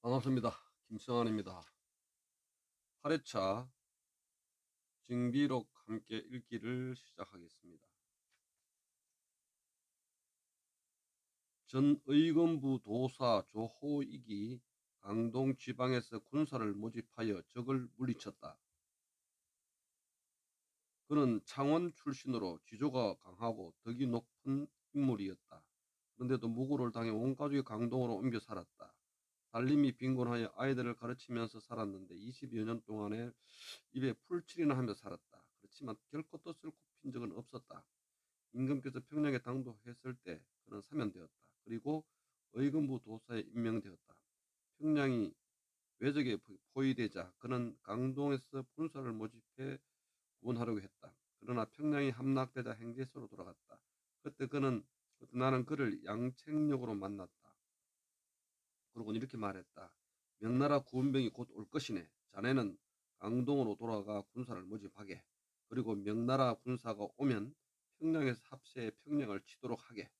반갑습니다. 김성환입니다. 8회차 징비록 함께 읽기를 시작하겠습니다. 전 의검부 도사 조호익이 강동 지방에서 군사를 모집하여 적을 물리쳤다. 그는 창원 출신으로 지조가 강하고 덕이 높은 인물이었다. 그런데도 무고를 당해 온 가족이 강동으로 옮겨 살았다. 살림이 빈곤하여 아이들을 가르치면서 살았는데 20여 년 동안에 입에 풀칠이나 하며 살았다. 그렇지만 결코 뜻을 굽힌 적은 없었다. 임금께서 평양에 당도했을 때 그는 사면되었다. 그리고 의금부 도사에 임명되었다. 평양이 외적에 포위되자 그는 강동에서 군사를 모집해 구원하려고 했다. 그러나 평양이 함락되자 행제소로 돌아갔다. 그때 그는 그때 나는 그를 양책역으로 만났다. 그러고 이렇게 말했다. 명나라 구원병이 곧 올 것이네. 자네는 강동으로 돌아가 군사를 모집하게. 그리고 명나라 군사가 오면 평양에서 합세해 평양을 치도록 하게.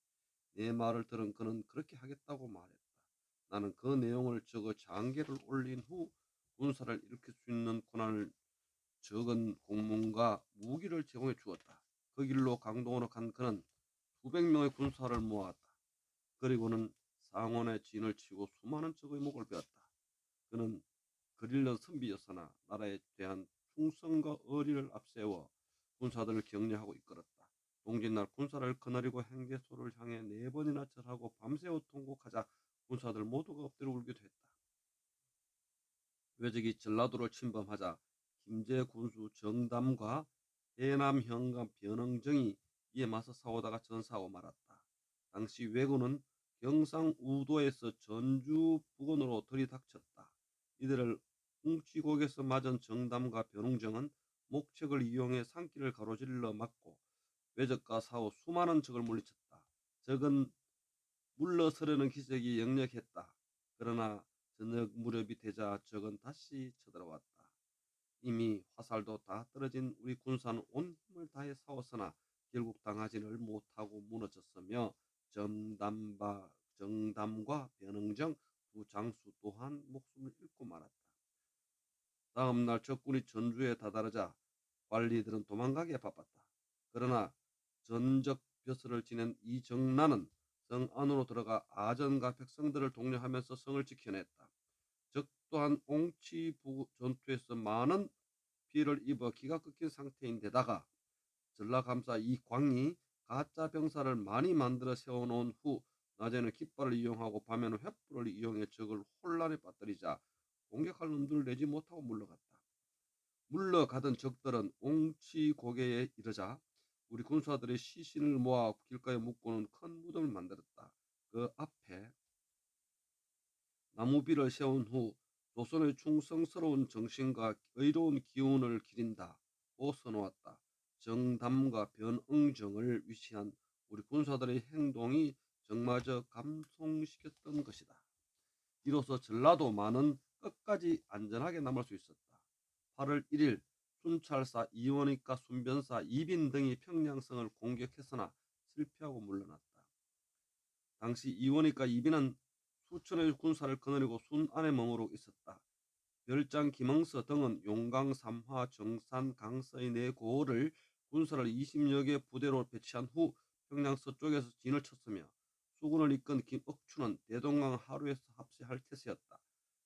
내 말을 들은 그는 그렇게 하겠다고 말했다. 나는 그 내용을 적어 장계를 올린 후 군사를 일으킬 수 있는 권한을 적은 공문과 무기를 제공해 주었다. 그 길로 강동으로 간 그는 수백 명의 군사를 모았다. 그리고는 상원의 진을 치고 수많은 적의 목을 베었다. 그는 그릴런 선비였으나 나라에 대한 충성과 의리를 앞세워 군사들을 격려하고 이끌었다. 동짓날 군사를 거느리고 행제소를 향해 네 번이나 절하고 밤새워 통곡하자 군사들 모두가 엎드려 울기도 했다. 외적이 전라도를 침범하자 김제 군수 정담과 해남 현감 변흥정이 이에 맞서 싸우다가 전사하고 말았다. 당시 왜군은 경상우도에서 전주 부근으로 들이닥쳤다. 이들을 웅치곡에서 맞은 정담과 변웅정은 목책을 이용해 산길을 가로질러 막고 외적과 싸워 수많은 적을 물리쳤다. 적은 물러서려는 기색이 역력했다. 그러나 저녁 무렵이 되자 적은 다시 쳐들어왔다. 이미 화살도 다 떨어진 우리 군사는 온 힘을 다해 싸웠으나 결국 당하지를 못하고 무너졌으며 정담바, 정담과 변흥정 두 장수 또한 목숨을 잃고 말았다. 다음 날 적군이 전주에 다다르자 관리들은 도망가기에 바빴다. 그러나 전적 벼슬을 지낸 이정란은 성 안으로 들어가 아전과 백성들을 독려하면서 성을 지켜냈다. 적 또한 옹치부 전투에서 많은 피해를 입어 기가 끊긴 상태인 데다가 전라감사 이광이 가짜 병사를 많이 만들어 세워놓은 후 낮에는 깃발을 이용하고 밤에는 횃불을 이용해 적을 혼란에 빠뜨리자 공격할 놈들을 내지 못하고 물러갔다. 물러가던 적들은 옹치 고개에 이르자 우리 군사들의 시신을 모아 길가에 묶고는 큰 무덤을 만들었다. 그 앞에 나무비를 세운 후 조선의 충성스러운 정신과 의로운 기운을 기린다고 써놓았다. 정담과 변응정을 위시한 우리 군사들의 행동이 정마저 감동시켰던 것이다. 이로써 전라도만은 끝까지 안전하게 남을 수 있었다. 8월 1일 순찰사 이원익과 순변사 이빈 등이 평양성을 공격했으나 실패하고 물러났다. 당시 이원익과 이빈은 수천의 군사를 거느리고 순 안에 머무르고 있었다. 별장 김흥서 등은 용강, 삼화, 정산, 강서의 네 고을을 군사를 20여 개 부대로 배치한 후 평양 서쪽에서 진을 쳤으며 수군을 이끈 김억추는 대동강 하루에서 합세할 태세였다.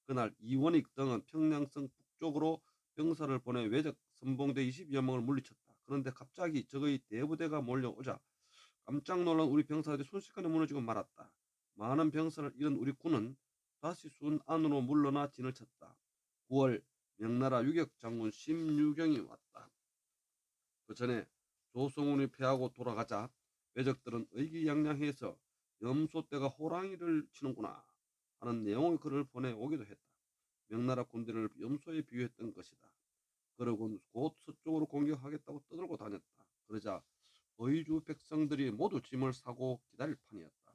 그날 이원익 등은 평양성 북쪽으로 병사를 보내 외적 선봉대 20여 명을 물리쳤다. 그런데 갑자기 적의 대부대가 몰려오자 깜짝 놀란 우리 병사들이 순식간에 무너지고 말았다. 많은 병사를 잃은 우리 군은 다시 순 안으로 물러나 진을 쳤다. 9월 명나라 유격 장군 심유경이 왔다. 그 전에 조성운이 패하고 돌아가자 외적들은 의기양양해서 염소떼가 호랑이를 치는구나 하는 내용의 글을 보내오기도 했다. 명나라 군대를 염소에 비유했던 것이다. 그러곤 곧 서쪽으로 공격하겠다고 떠들고 다녔다. 그러자 의주 백성들이 모두 짐을 사고 기다릴 판이었다.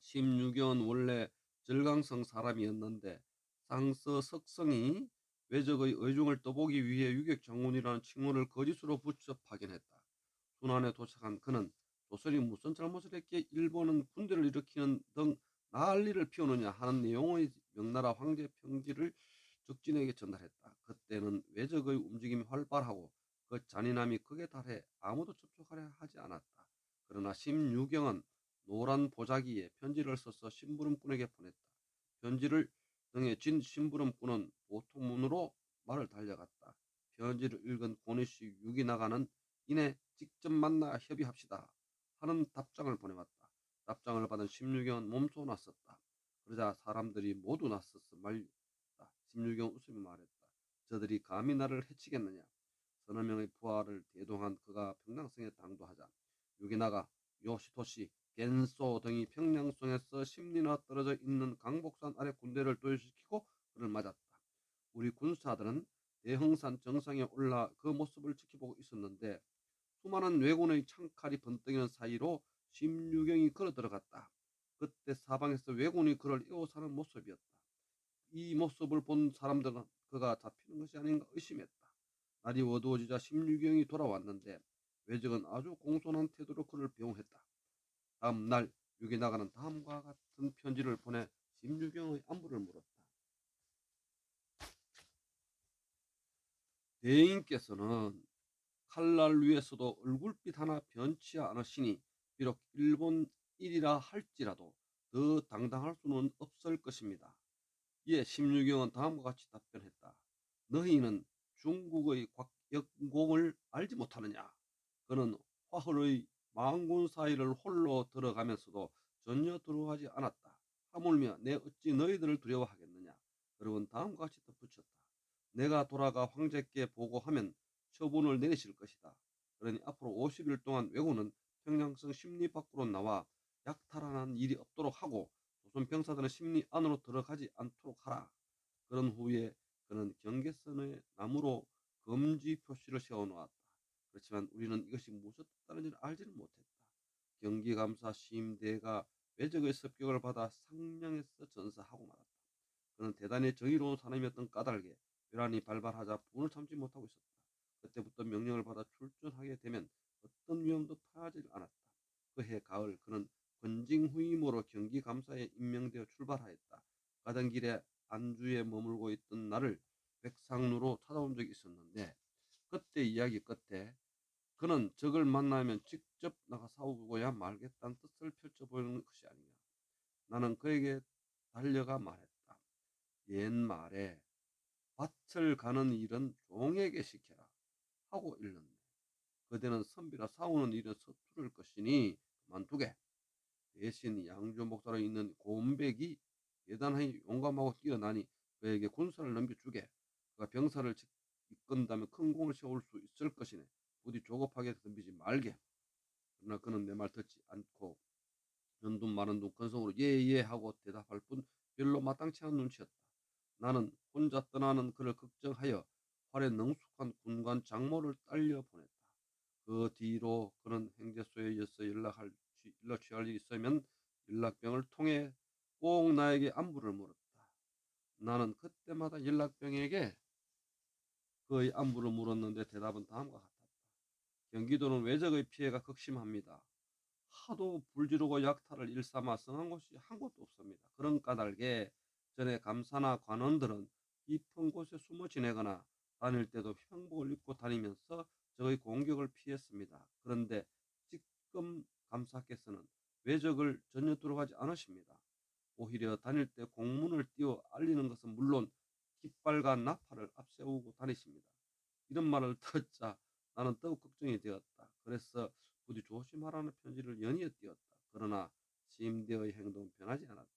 심유경은 원래 절강성 사람이었는데 상서 석성이 외적의 의중을 떠보기 위해 유격 장군이라는 칭호를 거짓으로 붙여 파견했다. 순안에 도착한 그는 조선이 무슨 잘못을 했기에 일본은 군대를 일으키는 등 난리를 피우느냐 하는 내용의 명나라 황제 평지를 적진에게 전달했다. 그때는 외적의 움직임이 활발하고 그 잔인함이 극에 달해 아무도 접촉하려 하지 않았다. 그러나 심유경은 노란 보자기에 편지를 써서 심부름꾼에게 보냈다. 편지를 등에 쥔 심부름꾼은 보통문으로 말을 달려갔다. 편지를 읽은 고니씨 유기나가는 이내 직접 만나 협의합시다 하는 답장을 보내왔다. 답장을 받은 심유경은 몸소 나섰다. 그러자 사람들이 모두 나서서 말렸다. 심유경은 웃으며 말했다. 저들이 감히 나를 해치겠느냐. 서너 명의 부하를 대동한 그가 평양성에 당도하자 유기나가 요시토시, 겐소 등이 평양성에서 십리나 떨어져 있는 강복산 아래 군대를 도입시키고 그를 맞았다. 우리 군사들은 대흥산 정상에 올라 그 모습을 지켜보고 있었는데 수많은 왜군의 창칼이 번뜩이는 사이로 심유경이 걸어 들어갔다. 그때 사방에서 왜군이 그를 에워싸는 모습이었다. 이 모습을 본 사람들은 그가 잡히는 것이 아닌가 의심했다. 날이 어두워지자 심유경이 돌아왔는데 외적은 아주 공손한 태도로 그를 배웅했다. 다음 날 유기나가는 다음과 같은 편지를 보내 심유경의 안부를 물었다. 대인께서는 칼날 위에서도 얼굴빛 하나 변치 않으시니 비록 일본 일이라 할지라도 더 당당할 수는 없을 것입니다. 이에 심유경은 다음과 같이 답변했다. 너희는 중국의 곽역공을 알지 못하느냐? 그는 화헐의 망군 사이를 홀로 들어가면서도 전혀 두려워하지 않았다. 하물며 내 어찌 너희들을 두려워하겠느냐? 그러곤 다음과 같이 덧붙였다. 내가 돌아가 황제께 보고하면 처분을 내리실 것이다. 그러니 앞으로 50일 동안 왜군은 평양성 심리 밖으로 나와 약탈하는 일이 없도록 하고 조선 병사들은 심리 안으로 들어가지 않도록 하라. 그런 후에 그는 경계선의 나무로 금지 표시를 세워놓았다. 그렇지만 우리는 이것이 무엇 뜻다는지를 알지는 못했다. 경기감사 시임대가 외적의 습격을 받아 상령에서 전사하고 말았다. 그는 대단히 정의로운 사람이었던 까닭에 벼란이 발발하자 분을 참지 못하고 있었다. 그때부터 명령을 받아 출전하게 되면 어떤 위험도 타하지 않았다. 그해 가을 그는 권징 후임으로 경기감사에 임명되어 출발하였다. 가던 길에 안주에 머물고 있던 나를 백상루로 찾아온 적이 있었는데 그때 이야기 끝에 그는 적을 만나면 직접 나가 싸우고야 말겠다는 뜻을 펼쳐 보이는 것이 아니냐. 나는 그에게 달려가 말했다. 옛말에 밭을 가는 일은 종에게 시켜라 하고 일렀네. 그대는 선비라 싸우는 일은 서투를 것이니 그만두게. 대신 양조 목사로 있는 고은백이 대단히 용감하고 뛰어나니 그에게 군사를 넘겨주게. 그가 병사를 이끈다면 큰 공을 세울 수 있을 것이네. 부디 조급하게 덤비지 말게. 그러나 그는 내 말 듣지 않고 연둔 많은 둥 건성으로 예예 하고 대답할 뿐 별로 마땅치 않은 눈치였다. 나는 혼자 떠나는 그를 걱정하여 활에 능숙한 군관 장모를 딸려 보냈다. 그 뒤로 그는 행제소에 이어서 연락할 연락 취할 일이 있으면 연락병을 통해 꼭 나에게 안부를 물었다. 나는 그때마다 연락병에게 그의 안부를 물었는데 대답은 다음과 같았다. 경기도는 외적의 피해가 극심합니다. 하도 불지르고 약탈을 일삼아 성한 곳이 한 곳도 없습니다. 그런 까닭에 전에 감사나 관원들은 깊은 곳에 숨어 지내거나 다닐 때도 형복을 입고 다니면서 적의 공격을 피했습니다. 그런데 지금 감사께서는 외적을 전혀 들어가지 않으십니다. 오히려 다닐 때 공문을 띄워 알리는 것은 물론 깃발과 나팔을 앞세우고 다니십니다. 말을 듣자 나는 더욱 걱정이 되었다. 그래서 부디 조심하라는 편지를 연이어 띄었다. 그러나 시임대의 행동은 변하지 않았다.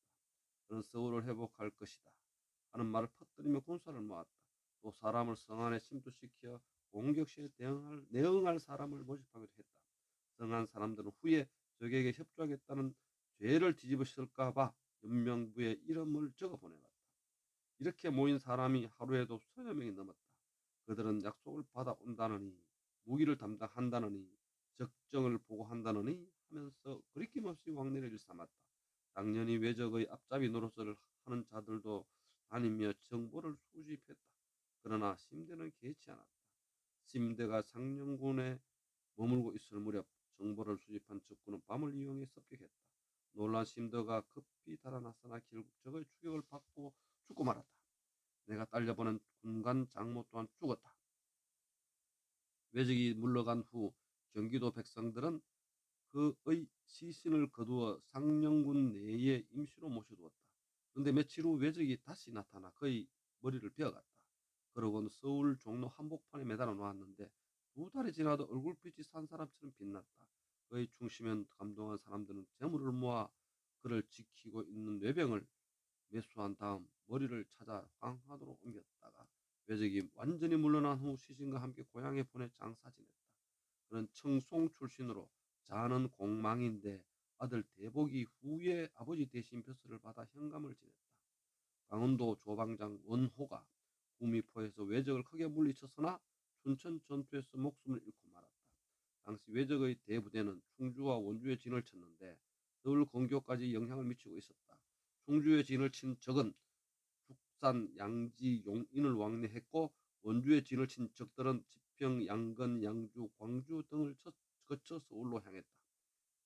그는 서울을 회복할 것이다. 하는 말을 퍼뜨리며 군사를 모았다. 또 사람을 성안에 침투시켜 공격 시에 대응할, 내응할 사람을 모집하기도 했다. 성한 사람들은 후에 적에게 협조하겠다는 죄를 뒤집으실까봐 연명부에 이름을 적어 보내갔다. 이렇게 모인 사람이 하루에도 서너 명이 넘었다. 그들은 약속을 받아온다느니 무기를 담당한다느니 적정을 보고한다느니 하면서 그리낌없이 왕래를 일삼았다. 당연히 외적의 앞잡이 노릇을 하는 자들도 다니며 정보를 수집했다. 그러나 심대는 개의치 않았다. 심대가 상령군에 머물고 있을 무렵 정보를 수집한 적군은 밤을 이용해 습격했다. 놀란 심더가 급히 달아났으나 결국 적의 추격을 받고 죽고 말았다. 내가 딸려보는 군관 장모 또한 죽었다. 외적이 물러간 후 경기도 백성들은 그의 시신을 거두어 상령군 내에 임시로 모셔두었다. 그런데 며칠 후 외적이 다시 나타나 그의 머리를 베어갔다. 그러고는 서울 종로 한복판에 매달아 놓았는데 두 달이 지나도 얼굴빛이 산 사람처럼 빛났다. 그의 중심엔 감동한 사람들은 재물을 모아 그를 지키고 있는 뇌병을 매수한 다음 머리를 찾아 강화도로 옮겼다가 외적이 완전히 물러난 후 시신과 함께 고향에 보내 장사 지냈다. 그는 청송 출신으로 자는 공망인데 아들 대복이 후에 아버지 대신 벼슬을 받아 현감을 지냈다. 강원도 조방장 원호가 구미포에서 외적을 크게 물리쳤으나 춘천 전투에서 목숨을 잃고 말았다. 당시 외적의 대부대는 충주와 원주에 진을 쳤는데 서울 건교까지 영향을 미치고 있었다. 충주에 진을 친 적은 죽산, 양지, 용인을 왕래했고 원주에 진을 친 적들은 지평, 양건, 양주, 광주 등을 쳐- 거쳐 서울로 향했다.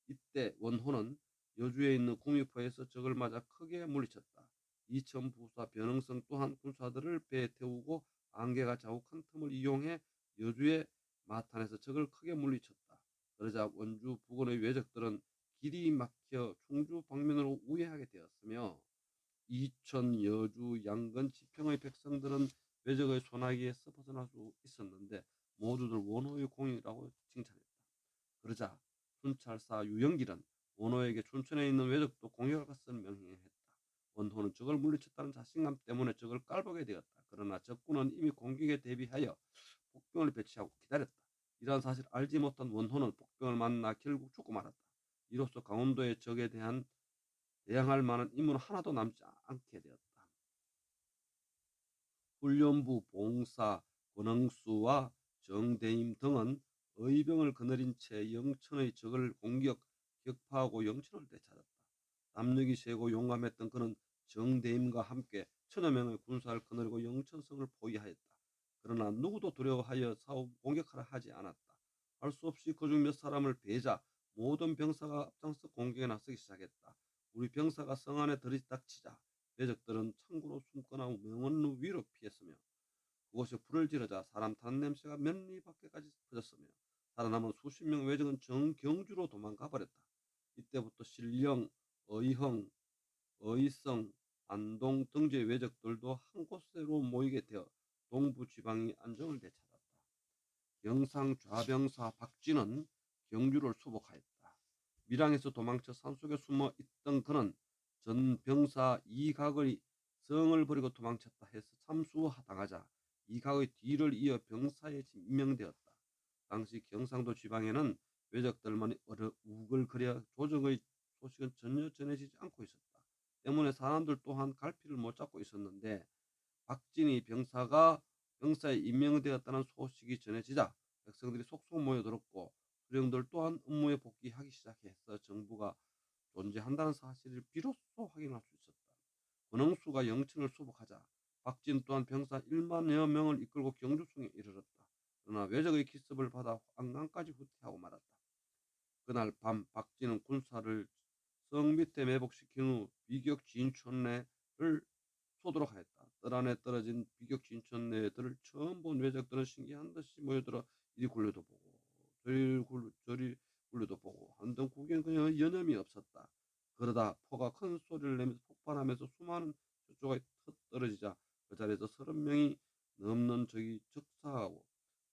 이때 원호는 여주에 있는 구미포에서 적을 맞아 크게 물리쳤다. 이천 부사 변흥성 또한 군사들을 배에 태우고 안개가 자욱한 틈을 이용해 여주의 마탄에서 적을 크게 물리쳤다. 그러자 원주 부근의 외적들은 길이 막혀 충주 방면으로 우회하게 되었으며 이천, 여주, 양건, 지평의 백성들은 외적의 소나기에서 벗어날 수 있었는데 모두들 원호의 공이라고 칭찬했다. 그러자 순찰사 유영길은 원호에게 춘천에 있는 외적도 공격할 것을 명령했다. 원호는 적을 물리쳤다는 자신감 때문에 적을 깔보게 되었다. 그러나 적군은 이미 공격에 대비하여 복병을 배치하고 기다렸다. 이러한 사실을 알지 못한 원호는 복병을 만나 결국 죽고 말았다. 이로써 강원도의 적에 대한 대항할 만한 인물은 하나도 남지 않게 되었다. 훈련부 봉사, 권흥수와 정대임 등은 의병을 거느린 채 영천의 적을 공격, 격파하고 영천을 되찾았다. 남력이 세고 용감했던 그는 정대임과 함께 천여 명의 군사를 거느리고 영천성을 포위하였다. 그러나 누구도 두려워하여 사후 공격하라 하지 않았다. 할수 없이 그중 몇 사람을 배자 모든 병사가 앞장서 공격에 나서기 시작했다. 우리 병사가 성 안에 들이닥치자 외적들은 창고로 숨거나 명원로 위로 피했으며 그곳에 불을 지르자 사람 타는 냄새가 몇 리 밖에까지 퍼졌으며 살아남은 수십 명 외적은 정경주로 도망가 버렸다. 이때부터 신령, 의형, 의성, 안동 등지의 외적들도 한 곳으로 모이게 되어 동부 지방이 안정을 되찾았다. 영상 좌병사 박쥐는 경주를 수복하였다. 밀양에서 도망쳐 산속에 숨어 있던 그는 전 병사 이각의 성을 버리고 도망쳤다 해서 참수당하자 이각의 뒤를 이어 병사에 임명되었다. 당시 경상도 지방에는 외적들만이 어려 우글거려 조정의 소식은 전혀 전해지지 않고 있었다. 때문에 사람들 또한 갈피를 못 잡고 있었는데 박진희 병사가 병사에 임명되었다는 소식이 전해지자 백성들이 속속 모여들었고 수령들 또한 업무에 복귀하기 시작해서 정부가 존재한다는 사실을 비로소 확인할 수 있었다. 권흥수가 영천을 수복하자 박진 또한 병사 1만여 명을 이끌고 경주성에 이르렀다. 그러나 외적의 기습을 받아 안강까지 후퇴하고 말았다. 그날 밤 박진은 군사를 성 밑에 매복시킨 후 비격 진촌내를 쏘도록 하였다. 뜰 안에 떨어진 비격 진촌내들을 처음 본 외적들은 신기한 듯이 모여들어 이리 굴려도 보고 저리 굴 저리 굴려도 보고 한동 구경 그냥 여념이 없었다. 그러다 포가 큰 소리를 내면서 폭발하면서 수많은 숫조가 터 떨어지자 그 자리에서 서른 명이 넘는 적이 적사하고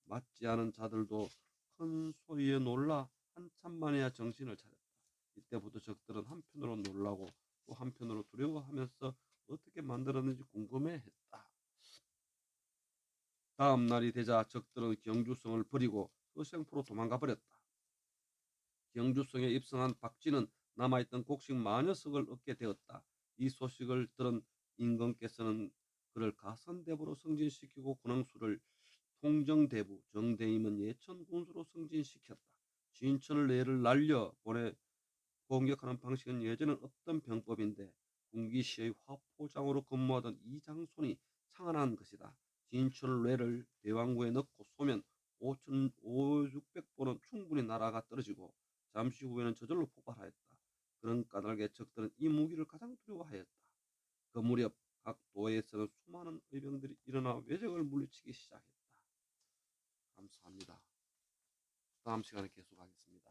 맞지 않은 자들도 큰 소리에 놀라 한참 만에야 정신을 차렸다. 이때부터 적들은 한편으로 놀라고 또 한편으로 두려워하면서 어떻게 만들었는지 궁금해했다. 다음 날이 되자 적들은 경주성을 버리고 서생포로 도망가 버렸다. 경주성에 입성한 박쥐는 남아있던 곡식 마녀석을 얻게 되었다. 이 소식을 들은 임금께서는 그를 가선대부로 승진시키고 군왕수를 통정대부, 정대임은 예천 군수로 승진시켰다. 진천을 내를 날려 보내 공격하는 방식은 예전엔 없던 병법인데 군기시의 화포장으로 근무하던 이장손이 창안한 것이다. 진천 뇌를 대왕구에 넣고 쏘면 5,600번은 충분히 나라가 떨어지고 잠시 후에는 저절로 폭발하였다. 그런 까닭에 적들은 이 무기를 가장 두려워하였다. 그 무렵 각 도에서는 수많은 의병들이 일어나 외적을 물리치기 시작했다. 감사합니다. 다음 시간에 계속하겠습니다.